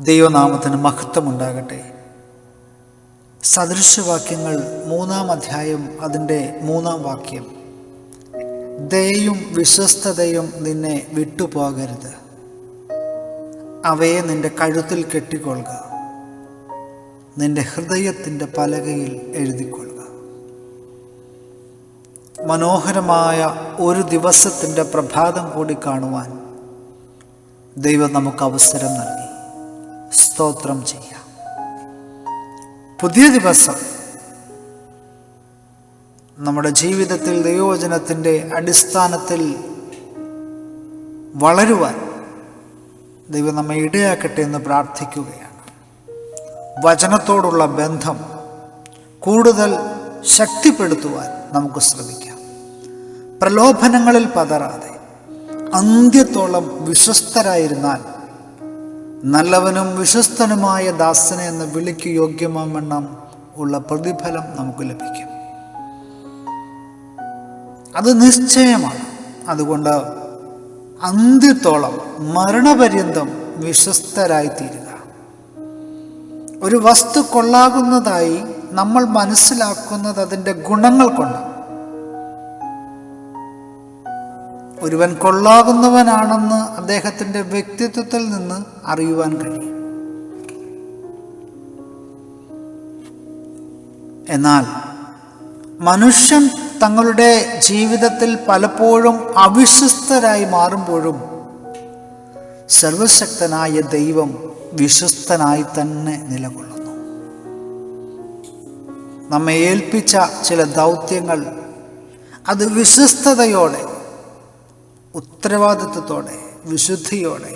ദൈവനാമത്തിന് മഹത്വമുണ്ടാകട്ടെ. സദൃശവാക്യങ്ങൾ മൂന്നാം അധ്യായം അതിന്റെ മൂന്നാം വാക്യം. ദയയും വിശ്വസ്തതയും നിന്നെ വിട്ടുപോകരുത്. അവയെ നിന്റെ കഴുത്തിൽ കെട്ടിക്കൊള്ളുക. നിന്റെ ഹൃദയത്തിന്റെ പലകയിൽ എഴുതിക്കൊള്ളുക. മനോഹരമായ ഒരു ദിവസത്തിന്റെ പ്രഭാതം കൂടി കാണുവാൻ ദൈവം നമുക്ക് അവസരം നൽകി. സ്തോത്രം ചെയ്യാം. പുതിയ ദിവസം നമ്മുടെ ജീവിതത്തിൽ ദൈവവചനത്തിന്റെ അടിസ്ഥാനത്തിൽ വളരുവാൻ ദൈവം നമ്മെ ഇടയാക്കട്ടെ എന്ന് പ്രാർത്ഥിക്കുകയാണ്. വചനത്തോടുള്ള ബന്ധം കൂടുതൽ ശക്തിപ്പെടുത്തുവാൻ നമുക്ക് ശ്രമിക്കാം. പ്രലോഭനങ്ങളിൽ പതറാതെ അന്ത്യത്തോളം വിശ്വസ്തരായിരുന്നാൽ നല്ലവനും വിശ്വസ്തനുമായ ദാസനെ എന്ന വിളിക്ക് യോഗ്യമാവണ്ണം ഉള്ള പ്രതിഫലം നമുക്ക് ലഭിക്കും. അത് നിശ്ചയമാണ്. അതുകൊണ്ട് അന്ത്യത്തോളം മരണപര്യന്തം വിശ്വസ്തരായിത്തീരുക. ഒരു വസ്തു കൊള്ളാകുന്നതായി നമ്മൾ മനസ്സിലാക്കുന്നത് അതിന്റെ ഗുണങ്ങൾ കൊണ്ട് ഒരുവൻ കൊള്ളാകുന്നവനാണെന്ന് അദ്ദേഹത്തിന്റെ വ്യക്തിത്വത്തിൽ നിന്ന് അറിയുവാൻ കഴിയും. എന്നാൽ മനുഷ്യൻ തങ്ങളുടെ ജീവിതത്തിൽ പലപ്പോഴും അവിശ്വസ്തരായി മാറുമ്പോഴും സർവശക്തനായ ദൈവം വിശ്വസ്തനായി തന്നെ നിലകൊള്ളുന്നു. നമ്മെ ഏൽപ്പിച്ച ചില ദൗത്യങ്ങൾ അത് വിശ്വസ്തയോടെ ഉത്തരവാദിത്വത്തോടെ വിശുദ്ധിയോടെ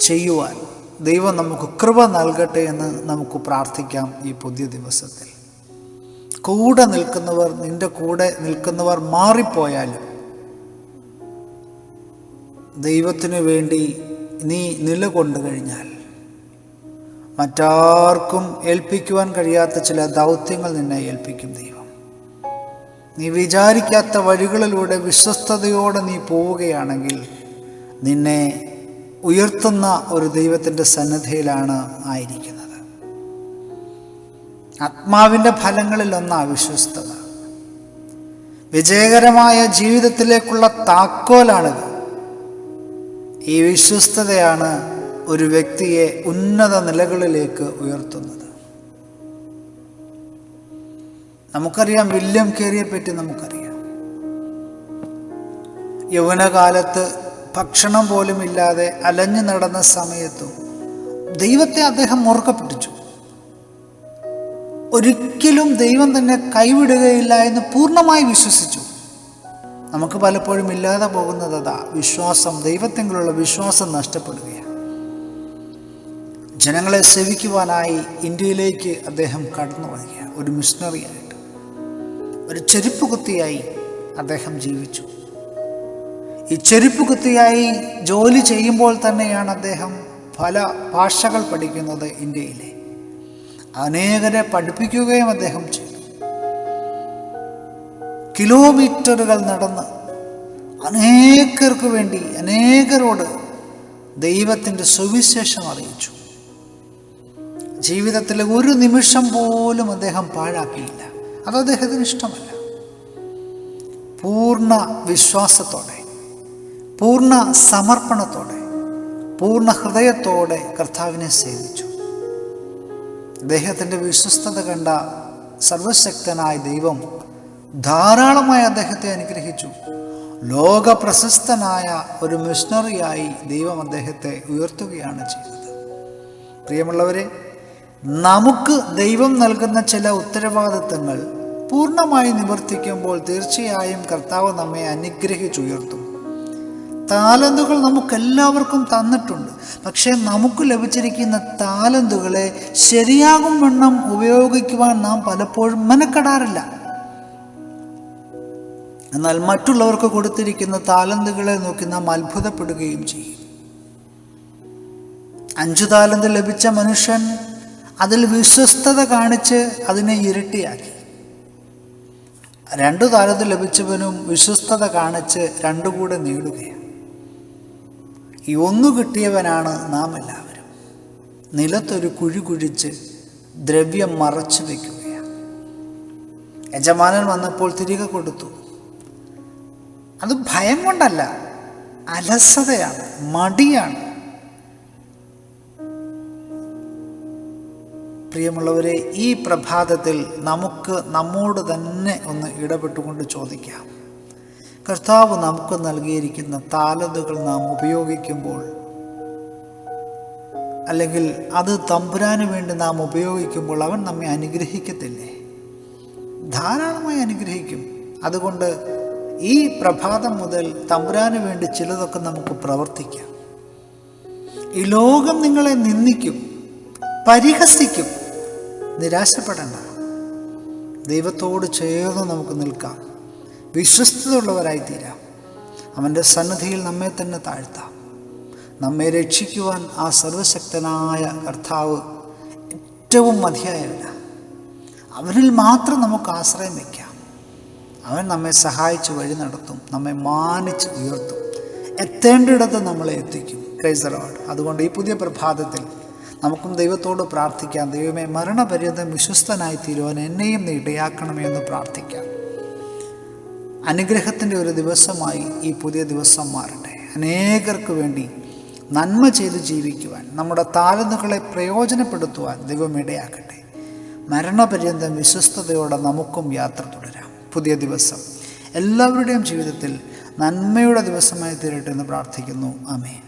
ചെയ്യുവാൻ ദൈവം നമുക്ക് കൃപ നൽകട്ടെ എന്ന് നമുക്ക് പ്രാർത്ഥിക്കാം ഈ പുതിയ ദിവസത്തിൽ. കൂടെ നിൽക്കുന്നവർ നിന്റെ കൂടെ നിൽക്കുന്നവർ മാറിപ്പോയാലും ദൈവത്തിനു വേണ്ടി നീ നിലകൊണ്ടു കഴിഞ്ഞാൽ മറ്റാർക്കും ഏൽപ്പിക്കുവാൻ കഴിയാത്ത ചില ദൗത്യങ്ങൾ നിന്നെ ഏൽപ്പിക്കും ദൈവം. നീ വിചാരിക്കാത്ത വഴികളിലൂടെ വിശ്വസ്തയോടെ നീ പോവുകയാണെങ്കിൽ നിന്നെ ഉയർത്തുന്ന ഒരു ദൈവത്തിന്റെ സന്നദ്ധയിലാണ് ആയിരിക്കുന്നത്. ആത്മാവിന്റെ ഫലങ്ങളിലൊന്നാ വിശ്വസ്തത. വിജയകരമായ ജീവിതത്തിലേക്കുള്ള താക്കോലാണിത്. ഈ വിശ്വസ്തതയാണ് ഒരു വ്യക്തിയെ ഉന്നത നിലകളിലേക്ക് ഉയർത്തുന്നത്. നമുക്കറിയാം വില്യം കേറിയെ പറ്റി നമുക്കറിയാം. യൗവനകാലത്ത് ഭക്ഷണം പോലും ഇല്ലാതെ അലഞ്ഞു നടന്ന സമയത്തും ദൈവത്തെ അദ്ദേഹം മുറുക്കെ പിടിച്ചു ഒരിക്കലും ദൈവം തന്നെ കൈവിടുകയില്ല എന്ന് പൂർണമായി വിശ്വസിച്ചു. നമുക്ക് പലപ്പോഴും ഇല്ലാതെ പോകുന്നത് അതാ വിശ്വാസം ദൈവത്തെങ്കിലുള്ള വിശ്വാസം നഷ്ടപ്പെടുകയാണ്. ജനങ്ങളെ സേവിക്കുവാനായി ഇന്ത്യയിലേക്ക് അദ്ദേഹം കടന്നു വരികയാണ് ഒരു മിഷണറിയായിട്ട് ഒരു ചെരുപ്പ് കുത്തിയായി അദ്ദേഹം ജീവിച്ചു. ഈ ചെരുപ്പ് കുത്തിയായി ജോലി ചെയ്യുമ്പോൾ തന്നെയാണ് അദ്ദേഹം പല ഭാഷകൾ പഠിക്കുന്നത് ഇന്ത്യയിലെ. അനേകരെ പഠിപ്പിക്കുകയും അദ്ദേഹം ചെയ്തു. കിലോമീറ്ററുകൾ നടന്ന് അനേകർക്ക് വേണ്ടി അനേകരോട് ദൈവത്തിന്റെ സുവിശേഷം അറിയിച്ചു. ജീവിതത്തിലെ ഒരു നിമിഷം പോലും അദ്ദേഹം പാഴാക്കിയില്ല. അത് അദ്ദേഹത്തിന് ഇഷ്ടമല്ല. പൂർണ വിശ്വാസത്തോടെ പൂർണ സമർപ്പണത്തോടെ പൂർണ ഹൃദയത്തോടെ കർത്താവിനെ സേവിച്ചു. അദ്ദേഹത്തിന്റെ വിശ്വസ്തത കണ്ട സർവശക്തനായ ദൈവം ധാരാളമായി അദ്ദേഹത്തെ അനുഗ്രഹിച്ചു. ലോക പ്രശസ്തനായ ഒരു മിഷണറിയായി ദൈവം അദ്ദേഹത്തെ ഉയർത്തുകയാണ് ചെയ്തത്. പ്രിയമുള്ളവരെ നമുക്ക് ദൈവം നൽകുന്ന ചില ഉത്തരവാദിത്തങ്ങൾ പൂർണമായി നിവർത്തിക്കുമ്പോൾ തീർച്ചയായും കർത്താവ് നമ്മെ അനുഗ്രഹിച്ചുയർത്തും. താലന്തുകൾ നമുക്കെല്ലാവർക്കും തന്നിട്ടുണ്ട്. പക്ഷേ നമുക്ക് ലഭിച്ചിരിക്കുന്ന താലന്തുകളെ ശരിയാകും വണ്ണം ഉപയോഗിക്കുവാൻ നാം പലപ്പോഴും മെനക്കെടാറില്ല. എന്നാൽ മറ്റുള്ളവർക്ക് കൊടുത്തിരിക്കുന്ന താലന്തുകളെ നോക്കി നാം അത്ഭുതപ്പെടുകയും ചെയ്യും. അഞ്ചു താലന്ത് ലഭിച്ച മനുഷ്യൻ അതിൽ വിശ്വസ്തത കാണിച്ച് അതിനെ ഇരട്ടിയാക്കി. രണ്ടു താരത്തിൽ ലഭിച്ചവനും വിശ്വസ്തത കാണിച്ച് രണ്ടു കൂടെ നേടുകയാണ്. ഈ ഒന്നു കിട്ടിയവനാണ് നാം എല്ലാവരും. നിലത്തൊരു കുഴി കുഴിച്ച് ദ്രവ്യം മറച്ചു വയ്ക്കുകയാണ് യജമാനൻ വന്നപ്പോൾ തിരികെ കൊടുത്തു. അത് ഭയം കൊണ്ടല്ല അലസതയാണ് മടിയാണ്. പ്രിയമുള്ളവരെ ഈ പ്രഭാതത്തിൽ നമുക്ക് നമ്മോട് തന്നെ ഒന്ന് ഇടപെട്ടുകൊണ്ട് ചോദിക്കാം. കർത്താവ് നമുക്ക് നൽകിയിരിക്കുന്ന താലതുകൾ നാം ഉപയോഗിക്കുമ്പോൾ അല്ലെങ്കിൽ അത് തമ്പുരാന് വേണ്ടി നാം ഉപയോഗിക്കുമ്പോൾ അവൻ നമ്മെ അനുഗ്രഹിക്കത്തില്ലേ? ധാരാളമായി അനുഗ്രഹിക്കും. അതുകൊണ്ട് ഈ പ്രഭാതം മുതൽ തമ്പുരാന് വേണ്ടി ചിലതൊക്കെ നമുക്ക് പ്രവർത്തിക്കാം. ഈ ലോകം നിങ്ങളെ നിന്ദിക്കും പരിഹസിക്കും. നിരാശപ്പെടേണ്ട. ദൈവത്തോട് ചേർന്ന് നമുക്ക് നിൽക്കാം. വിശ്വസ്തതയുള്ളവരായി തീരാം അവന്റെ സന്നിധിയിൽ നമ്മെ തന്നെ താഴ്ത്താം. നമ്മെ രക്ഷിക്കുവാൻ ആ സർവശക്തനായ കർത്താവ് ഏറ്റവും മതിയായവനാണ് അവനിൽ മാത്രം നമുക്ക് ആശ്രയം വയ്ക്കാം അവൻ നമ്മെ സഹായിച്ച് വഴി നടത്തും നമ്മെ മാനിച്ച് ഉയർത്തും. എത്തേണ്ടിടത്ത് നമ്മളെ എത്തിക്കും. ക്രൈസലോട് അതുകൊണ്ട് ഈ പുതിയ പ്രഭാതത്തിൽ നമുക്കും ദൈവത്തോട് പ്രാർത്ഥിക്കാം. ദൈവമേ മരണപര്യന്തം വിശ്വസ്തനായി തീരുവാൻ എന്നെയും നീ ഇടയാക്കണമേ എന്ന് പ്രാർത്ഥിക്കാം. അനുഗ്രഹത്തിന്റെ ഒരു ദിവസമായി ഈ പുതിയ ദിവസം മാറട്ടെ. അനേകർക്ക് വേണ്ടി നന്മ ചെയ്ത് ജീവിക്കുവാൻ നമ്മുടെ താലന്തുകളെ പ്രയോജനപ്പെടുത്തുവാൻ ദൈവം ഇടയാക്കട്ടെ. മരണപര്യന്തം വിശ്വസ്തയോടെ നമുക്കും യാത്ര തുടരാം. പുതിയ ദിവസം. എല്ലാവരുടെയും ജീവിതത്തിൽ നന്മയുടെ ദിവസമായി തീരട്ടെ എന്ന് പ്രാർത്ഥിക്കുന്നു. ആമേൻ.